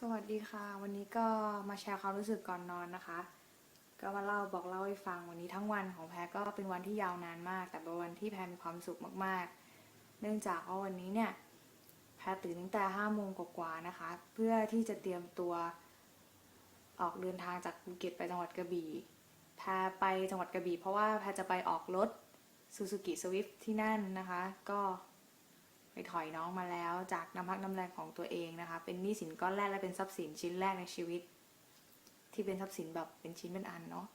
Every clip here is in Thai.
สวัสดีค่ะ วันนี้ก็มาแชร์ความรู้สึกก่อนนอนนะคะ ก็มาเล่าบอกเล่าให้ฟังวันนี้ทั้งวันของแพรก็เป็นวันที่ยาวนานมาก แต่เป็นวันที่แพรมีความสุขมากๆ เนื่องจากว่าวันนี้เนี่ยแพรตื่นตั้งแต่ห้าโมงกว่าๆนะคะ เพื่อที่จะเตรียมตัวออกเดินทางจากภูเก็ตไปจังหวัดกระบี่แพรไปจังหวัดกระบี่เพราะว่าแพรจะไปออกรถซูซูกิสวิฟที่นั่นนะคะ ก็ ไปถอยน้องมาแล้ว จากน้ำพักน้ำแรงของตัวเองนะคะ เป็นหนี้สินก้อนแรกและเป็นทรัพย์สินชิ้นแรกในชีวิต ที่เป็นทรัพย์สินแบบเป็นชิ้นเป็นอันเนาะ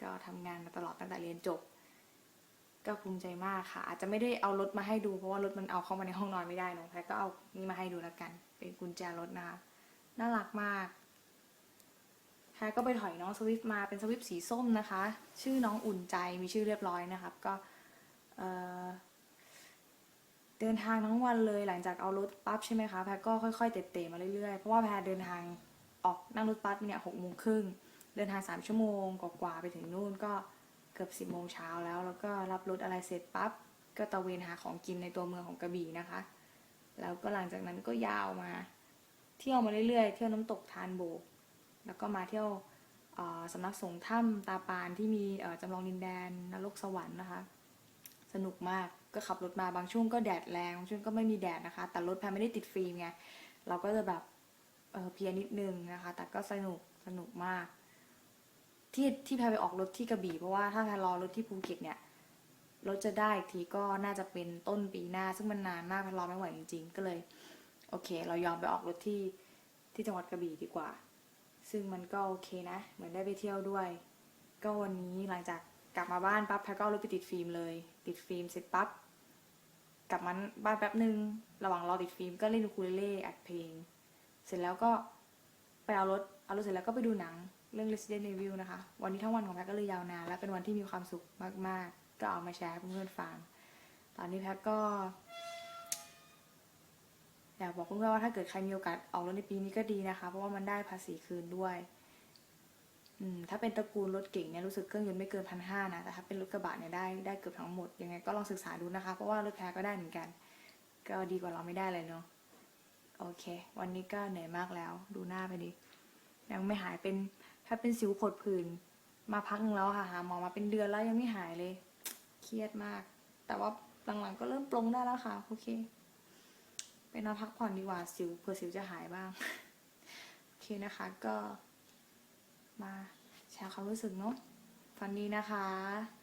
ก็ทำงานมาตลอดตั้งแต่เรียนจบ ก็ภูมิใจมากค่ะ อาจจะไม่ได้เอารถมาให้ดูเพราะว่ารถมันเอาเข้ามาในห้องนอนไม่ได้น้องแพทก็เอานี่มาให้ดูแล้วกัน เป็นกุญแจรถนะคะน่ารักมากแพทก็ไปถอยน้องสวิฟมาเป็นสวิฟสีส้มนะคะ ชื่อน้องอุ่นใจมีชื่อเรียบร้อยนะครับ ก็เอ่อ เดินทางทั้งวันเลยหลังจากเอารถปั๊บใช่ไหมคะแพรก็ค่อยๆเตะๆมาเรื่อยๆเพราะว่าแพรเดินทางออกนั่งรถบัสเนี่ยหกโมงครึ่งเดินทางสามชั่วโมงกว่าๆไปถึงนู่นก็เกือบสิบโมงเช้าแล้ว แล้วก็รับรถอะไรเสร็จปั๊บก็ตะเวนหาของกินในตัวเมืองของกระบี่นะคะ แล้วก็หลังจากนั้นก็ยาวมา เที่ยวมาเรื่อยๆ เที่ยวน้ำตกทานโบก แล้วก็มาเที่ยวสำนักสงฆ์ถ้ำตาปานที่มีจำลองดินแดนนรกสวรรค์นะคะ สนุกมากก็ขับรถมาบางช่วงก็แดดแรงบางช่วงก็ไม่มีแดดนะคะ แต่รถแพรไม่ได้ติดฟิล์มไงเราก็จะแบบเเพียนิดนึงนะคะ แต่ก็สนุกสนุกมาก ที่ที่แพรไปออกรถที่กระบี่เพราะว่าถ้าแพรรอรถที่ภูเก็ตเนี่ยรถจะได้อีกทีก็น่าจะเป็นต้นปีหน้า ซึ่งมันนานมากแพรรอไม่ไหวจริง ๆ ก็เลย โอเค เรายอมไปออกรถที่ที่จังหวัดกระบี่ดีกว่า ซึ่งมันก็โอเคนะ เหมือนได้ไปเที่ยวด้วย ก็วันนี้หลังจาก กลับมาบ้านปั๊บแพรก็เอารถไปติดฟิล์มเลย ติดฟิล์มเสร็จปั๊บกลับมาบ้านแป๊บหนึ่งระหว่างรอติดฟิล์มก็เล่นอูคูเลเล่อัดเพลง เสร็จแล้วก็ไปเอารถเอารถเสร็จแล้วก็ไปดูหนังเรื่อง Resident Evil นะคะ วันนี้ทั้งวันของแพรก็เลยยาวนานและเป็นวันที่มีความสุขมาก ๆ ก็เอามาแชร์เพื่อนๆฟังตอนนี้แพรก็อยากบอกเพื่อนๆว่าถ้าเกิดใครมีโอกาสออกรถในปีนี้ก็ดีนะคะ เพราะว่ามันได้ภาษีคืนด้วย ถ้าเป็นตระกูลรถเก่งเนี่ยรู้สึกเครื่องยนต์ไม่เกินพันห้านะแต่ถ้าเป็นรถกระบะเนี่ยได้ได้เกือบทั้งหมดยังไงก็ลองศึกษาดูนะคะ เพราะว่ารถแพ้ก็ได้เหมือนกัน ก็ดีกว่าเราไม่ได้เลยเนาะโอเค วันนี้ก็เหนื่อยมากแล้ว ดูหน้าไปดิยังไม่หายเป็นถ้าเป็นสิวผดผื่นมาพักนึงแล้วค่ะหาหมอมาเป็นเดือนแล้วยังไม่หายเลย เครียดมาก แต่ว่าหลังๆก็เริ่มปลงได้แล้วค่ะโอเคไปนอนพักผ่อนดีกว่าสิวเผื่อสิวจะหายบ้างโอเคนะคะก็ มาแชร์ความรู้สึกเนาะฝันดีนะคะ